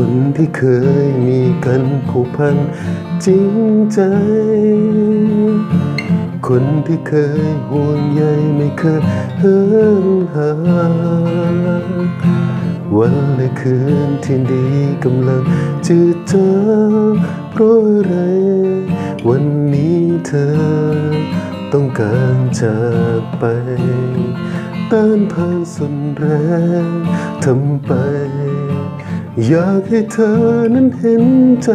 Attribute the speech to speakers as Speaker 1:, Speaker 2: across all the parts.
Speaker 1: คนที่เคยมีกันผูกพันจริงใจ คนที่เคยห่วงใยไม่เคยเหินห่างวันและคืนที่ดีกำลังจืดจางเพราะอะไร วันนี้เธอต้องการจากไปต้านทานสุดแรงทำไป อยากให้เธอนั้นเห็นใจ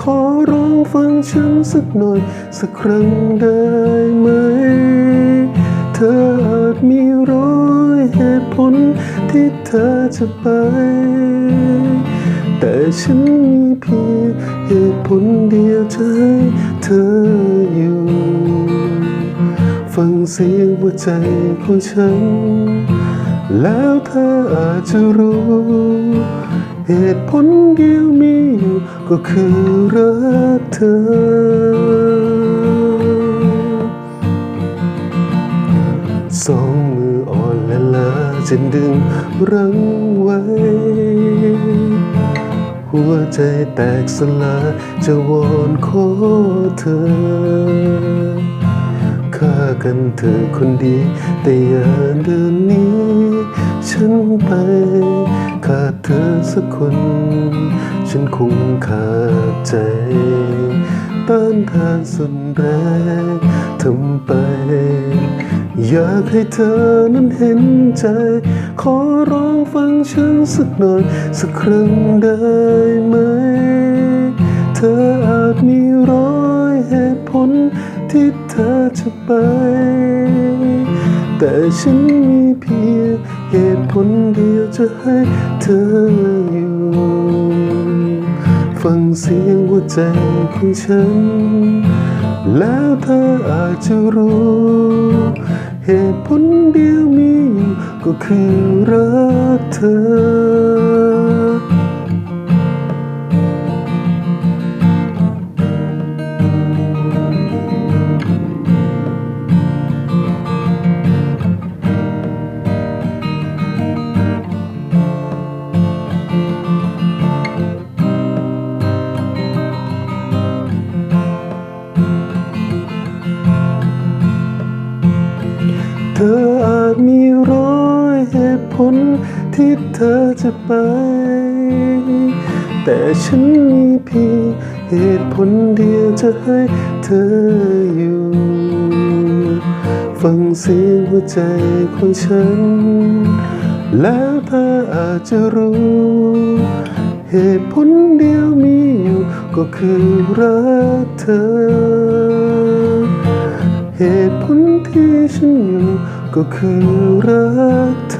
Speaker 1: ขอร้องฟังฉันสักหน่อย สักครั้งได้ไหม เธออาจมีร้อยเหตุผลที่เธอจะไป แต่ฉันมีเพียงเหตุผลเดียวจะให้เธออยู่ ฟังเสียงหัวใจของฉัน แล้วเธออาจจะรู้ เหตุผลเดียวมีอยู่ก็คือรักเธอ สองมืออ่อนและลาจะดึงรั้งไว้ หัวใจแตกสลายจะวอนขอเธอฆ่ากันเธอคนดี แต่อย่าเดินนี้ ฉันไปขาดเธอสักคน ฉันคงขาดใจ ต้านทานสุดแรงทำไป อยากให้เธอนั้นเห็นใจ ขอร้องฟังฉันสักหน่อย สักครั้งได้ไหม เธออาจมีร้อยเหตุผลที่เธอจะไป แต่ฉันมีเพียง คนเดียวจะให้เธออยู่ฟังเสียงหัวใจของฉัน แล้วเธออาจจะรู้ เหตุผลเดียวมีอยู่ก็คือรักเธอ ธออาจมีร้อยเหตุผลที่เธอจะไป แต่ฉันมีเพียงเหตุผลเดียวจะให้เธออยู่ ฟังเสียงหัวใจของฉัน แล้วเธออาจจะรู้ เหตุผลเดียวมีอยู่ก็คือรักเธอ 해본 듯은 요그 그렇다